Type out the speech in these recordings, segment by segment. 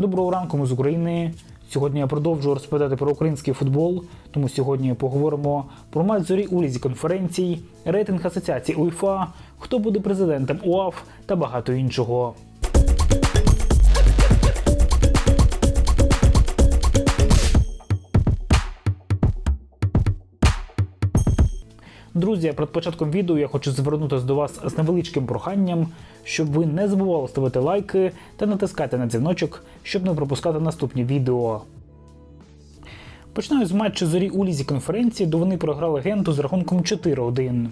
Доброго ранку, ми з України. Сьогодні я продовжую розповідати про український футбол. Тому сьогодні поговоримо про матч у лізі конференцій, рейтинг асоціації УЄФА, хто буде президентом УАФ та багато іншого. Друзі, перед початком відео я хочу звернутися до вас з невеличким проханням, щоб ви не забували ставити лайки та натискати на дзвіночок, щоб не пропускати наступні відео. Починаю з матчу зорі у лізі конференції, де вони програли генту з рахунком 4-1.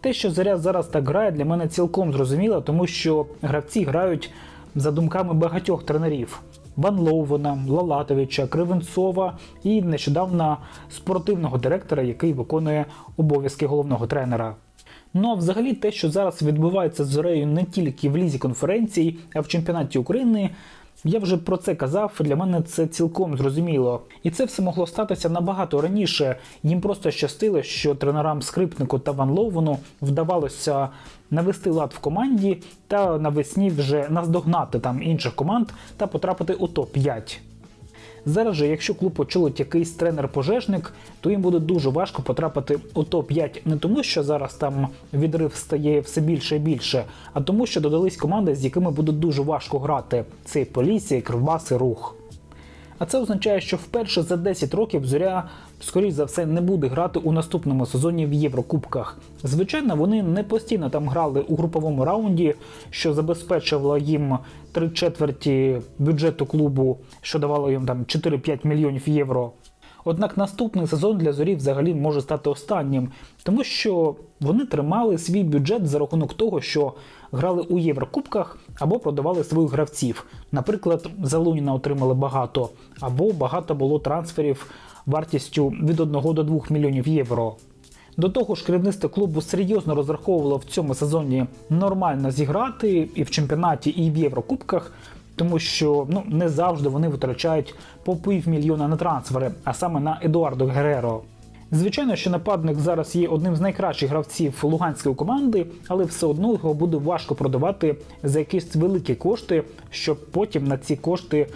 Те, що заря зараз так грає, для мене цілком зрозуміло, тому що гравці грають за думками багатьох тренерів. Ван Лоувена, Лалатовича, Кривенцова і нещодавно спортивного директора, який виконує обов'язки головного тренера. Ну а взагалі те, що зараз відбувається з зорею не тільки в лізі конференцій, а в чемпіонаті України. Я вже про це казав, для мене це цілком зрозуміло. І це все могло статися набагато раніше. Їм просто щастило, що тренерам Скрипнику та Ван Ловену вдавалося навести лад в команді та навесні вже наздогнати там інших команд та потрапити у топ-5. Зараз же, якщо клуб очолить якийсь тренер-пожежник, то їм буде дуже важко потрапити у топ-5 не тому, що зараз там відрив стає все більше і більше, а тому, що додались команди, з якими буде дуже важко грати. Це і поліція, і Кривбас, і рух. А це означає, що вперше за 10 років зоря, скоріш за все, не буде грати у наступному сезоні в Єврокубках. Звичайно, вони не постійно там грали у груповому раунді, що забезпечувало їм три четверті бюджету клубу, що давало їм там 4-5 мільйонів євро. Однак наступний сезон для зорі взагалі може стати останнім, тому що вони тримали свій бюджет за рахунок того, що грали у Єврокубках або продавали своїх гравців. Наприклад, за Луніна отримали багато, або багато було трансферів вартістю від 1 до 2 мільйонів євро. До того ж, керівництво клубу серйозно розраховувало в цьому сезоні нормально зіграти і в чемпіонаті, і в Єврокубках, тому що ну не завжди вони витрачають по півмільйона на трансфери, а саме на Едуардо Гереро. Звичайно, що нападник зараз є одним з найкращих гравців луганської команди, але все одно його буде важко продавати за якісь великі кошти, щоб потім на ці кошти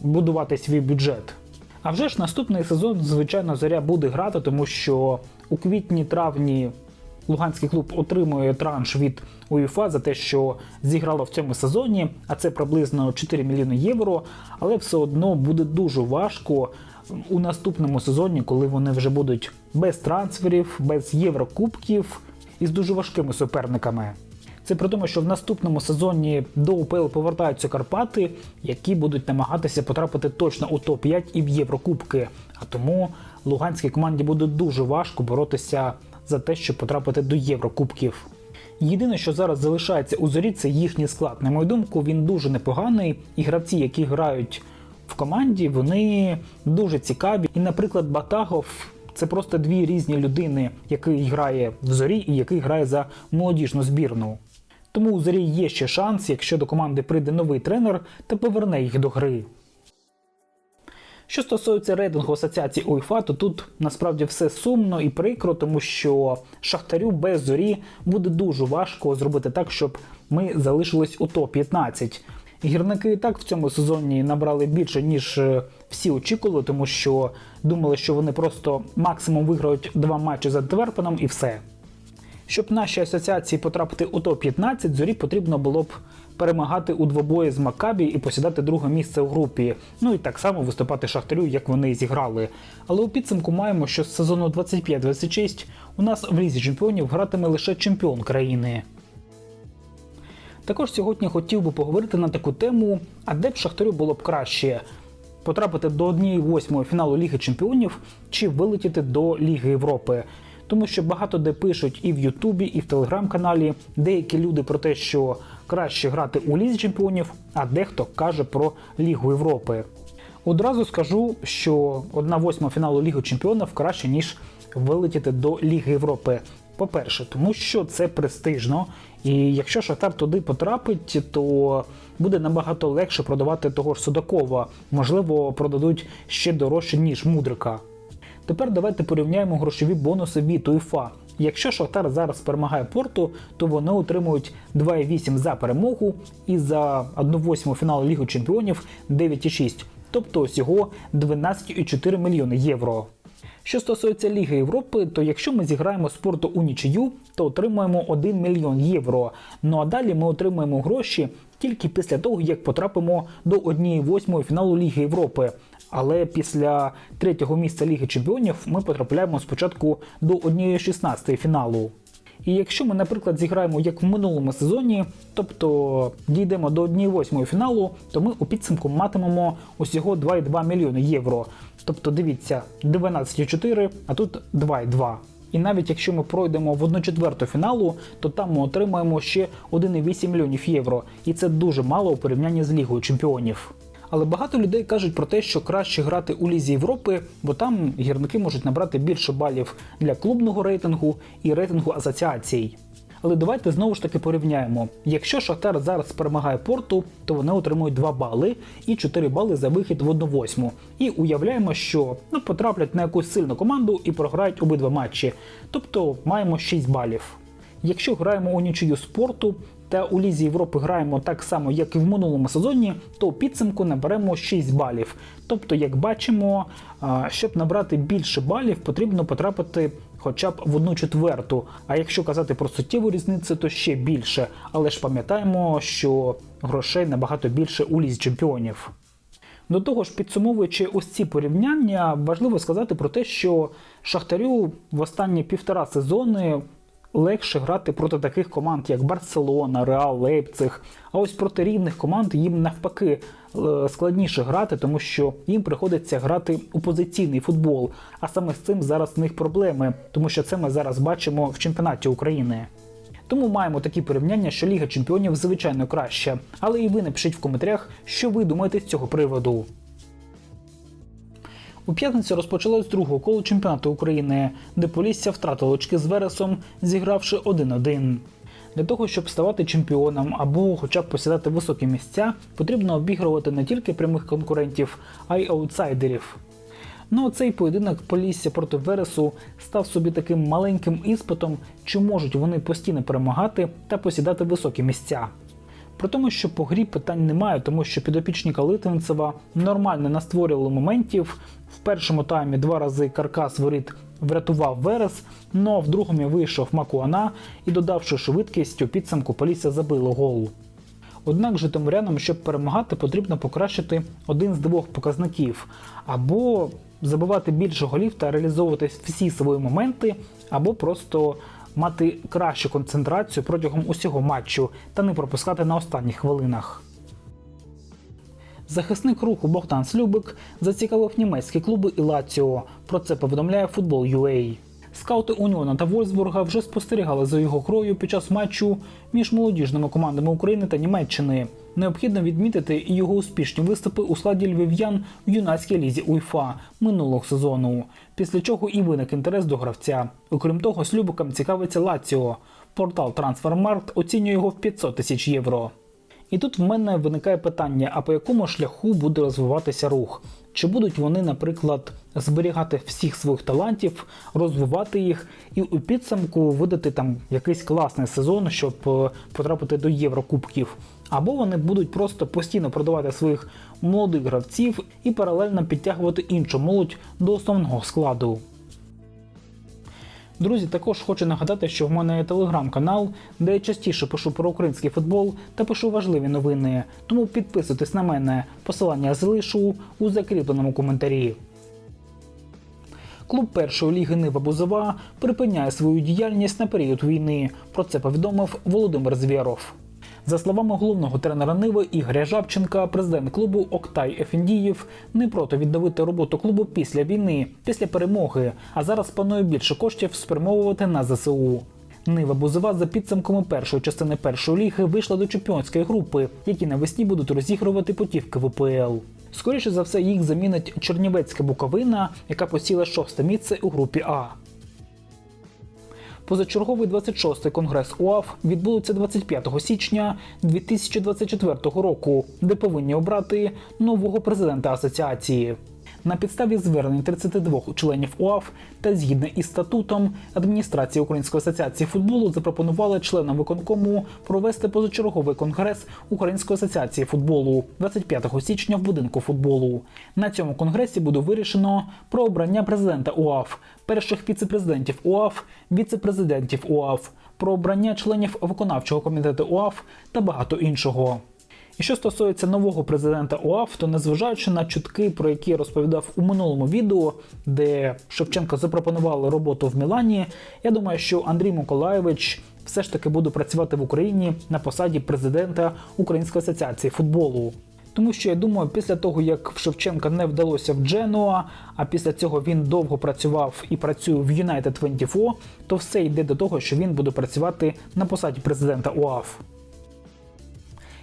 будувати свій бюджет. А вже ж наступний сезон, звичайно, зоря буде грати, тому що у квітні-травні Луганський клуб отримує транш від УЄФА за те, що зіграло в цьому сезоні, а це приблизно 4 мільйони євро. Але все одно буде дуже важко у наступному сезоні, коли вони вже будуть без трансферів, без єврокубків і з дуже важкими суперниками. Це при тому, що в наступному сезоні до УПЛ повертаються Карпати, які будуть намагатися потрапити точно у топ-5 і в Єврокубки. А тому луганській команді буде дуже важко боротися за те, щоб потрапити до Єврокубків. Єдине, що зараз залишається у зорі, це їхній склад. На мою думку, він дуже непоганий, і гравці, які грають в команді, вони дуже цікаві. І, наприклад, Батагов. Це просто дві різні людини, який грає в зорі і який грає за молодіжну збірну. Тому у зорі є ще шанс, якщо до команди прийде новий тренер та поверне їх до гри. Що стосується рейтингу асоціації УЄФА, то тут насправді все сумно і прикро, тому що Шахтарю без зорі буде дуже важко зробити так, щоб ми залишились у топ-15. Гірники і так в цьому сезоні набрали більше, ніж е, всі очікували, тому що думали, що вони просто максимум виграють два матчі з Антверпеном і все. Щоб нашій асоціації потрапити у топ-15, зорі потрібно було б перемагати у двобої з Макабі і посідати друге місце у групі. Ну і так само виступати Шахтарю, як вони і зіграли. Але у підсумку маємо, що з сезону 25-26 у нас в лізі чемпіонів гратиме лише чемпіон країни. Також сьогодні хотів би поговорити на таку тему, а де б Шахтарю було б краще потрапити до 1-8 фіналу Ліги Чемпіонів чи вилетіти до Ліги Європи. Тому що багато де пишуть і в Ютубі, і в телеграм-каналі деякі люди про те, що краще грати у Лізі Чемпіонів, а дехто каже про Лігу Європи. Одразу скажу, що 1-8 фіналу Ліги Чемпіонів краще, ніж вилетіти до Ліги Європи. По-перше, тому що це престижно, і якщо Шахтар туди потрапить, то буде набагато легше продавати того ж Судакова. Можливо, продадуть ще дорожче, ніж Мудрика. Тепер давайте порівняємо грошові бонуси від УЄФА. Якщо Шахтар зараз перемагає Порту, то вони отримують 2,8 за перемогу і за 1-8 фіналу Ліги Чемпіонів 9,6, тобто всього 12,4 мільйони євро. Що стосується Ліги Європи, то якщо ми зіграємо спорту у нічию, то отримаємо 1 мільйон євро. Ну а далі ми отримаємо гроші тільки після того, як потрапимо до 1-8 фіналу Ліги Європи. Але після третього місця Ліги Чемпіонів ми потрапляємо спочатку до 1-16 фіналу. І якщо ми, наприклад, зіграємо як в минулому сезоні, тобто дійдемо до 1-8 фіналу, то ми у підсумку матимемо усього 2,2 мільйони євро. Тобто дивіться, 12,4, а тут 2,2. І навіть якщо ми пройдемо в 1 четверту фіналу, то там ми отримаємо ще 1,8 мільйонів євро. І це дуже мало у порівнянні з Лігою Чемпіонів. Але багато людей кажуть про те, що краще грати у Лізі Європи, бо там гірники можуть набрати більше балів для клубного рейтингу і рейтингу асоціацій. Але давайте знову ж таки порівняємо. Якщо Шахтар зараз перемагає порту, то вони отримують 2 бали і 4 бали за вихід в 1-8. І уявляємо, що ну, потраплять на якусь сильну команду і програють обидва матчі. Тобто маємо 6 балів. Якщо граємо у нічию спорту та у Лізі Європи граємо так само, як і в минулому сезоні, то підсумку наберемо 6 балів. Тобто, як бачимо, щоб набрати більше балів, потрібно потрапити хоча б в одну четверту. А якщо казати про суттєву різницю, то ще більше. Але ж пам'ятаємо, що грошей набагато більше у лізі чемпіонів. До того ж, підсумовуючи ось ці порівняння, важливо сказати про те, що Шахтарю в останні півтора сезони легше грати проти таких команд, як Барселона, Реал, Лейпциг. А ось проти рівних команд їм навпаки е, складніше грати, тому що їм приходиться грати у позиційний футбол. А саме з цим зараз в них проблеми, тому що це ми зараз бачимо в чемпіонаті України. Тому маємо такі порівняння, що Ліга Чемпіонів звичайно краща. Але і ви напишіть в коментарях, що ви думаєте з цього приводу. У п'ятницю розпочалось другого коло чемпіонату України, де Полісся втратило очки з Вересом, зігравши 1-1. Для того, щоб ставати чемпіоном або хоча б посідати високі місця, потрібно обігрувати не тільки прямих конкурентів, а й аутсайдерів. Ну а цей поєдинок Полісся проти Вересу став собі таким маленьким іспитом, чи можуть вони постійно перемагати та посідати високі місця. При тому, що по грі питань немає, тому що підопічника Литвинцева нормально настворювали моментів. В першому таймі два рази каркас воріт врятував Верес, но в другому вийшов Макуана і, додавши швидкість, у підсумку Полісся забило гол. Однак житомирянам, щоб перемагати, потрібно покращити один з двох показників, або забивати більше голів та реалізовувати всі свої моменти, або просто мати кращу концентрацію протягом усього матчу та не пропускати на останніх хвилинах. Захисник руху Богдан Слюбик зацікавив німецькі клуби і Лаціо. Про це повідомляє Football.ua. Скаути Уніона та Вольсбурга вже спостерігали за його грою під час матчу між молодіжними командами України та Німеччини. Необхідно відмітити і його успішні виступи у складі львів'ян в юнацькій лізі УЄФА минулого сезону, після чого і виник інтерес до гравця. Окрім того, Слюбиком цікавиться Лаціо. Портал Трансфермаркт оцінює його в 500 тисяч євро. І тут в мене виникає питання: а по якому шляху буде розвиватися рух? Чи будуть вони, наприклад, зберігати всіх своїх талантів, розвивати їх і у підсумку видати там якийсь класний сезон, щоб е, потрапити до Єврокубків? Або вони будуть просто постійно продавати своїх молодих гравців і паралельно підтягувати іншу молодь до основного складу. Друзі, також хочу нагадати, що в мене є телеграм-канал, де я частіше пишу про український футбол та пишу важливі новини. Тому підписуйтесь на мене. Посилання залишу у закріпленому коментарі. Клуб першої ліги Нива Бузова припиняє свою діяльність на період війни. Про це повідомив Володимир Звєров. За словами головного тренера Ниви Ігоря Жабченка, президент клубу Октай Ефіндіїв не проти відновити роботу клубу після війни, після перемоги. А зараз планує більше коштів спрямовувати на ЗСУ. Нива Бузова за підсумками першої частини першої ліги вийшла до чемпіонської групи, які навесні будуть розігрувати путівки ВПЛ. Скоріше за все, їх замінить Чернівецька Буковина, яка посіла шосте місце у групі А. Позачерговий 26-й конгрес УАФ відбудеться 25 січня 2024 року, де повинні обрати нового президента асоціації. На підставі звернень 32 членів УАФ та згідно із статутом адміністрації Української асоціації футболу запропонували членам виконкому провести позачерговий конгрес Української асоціації футболу 25 січня в будинку футболу. На цьому конгресі буде вирішено про обрання президента УАФ, перших віцепрезидентів УАФ, віцепрезидентів УАФ, про обрання членів виконавчого комітету УАФ та багато іншого. І що стосується нового президента УАФ, то незважаючи на чутки, про які я розповідав у минулому відео, де Шевченко запропонували роботу в Мілані, я думаю, що Андрій Миколаєвич все ж таки буде працювати в Україні на посаді президента Української асоціації футболу. Тому що я думаю, після того як в Шевченка не вдалося в Дженуа, а після цього він довго працював і працює в United 24, то все йде до того, що він буде працювати на посаді президента УАФ.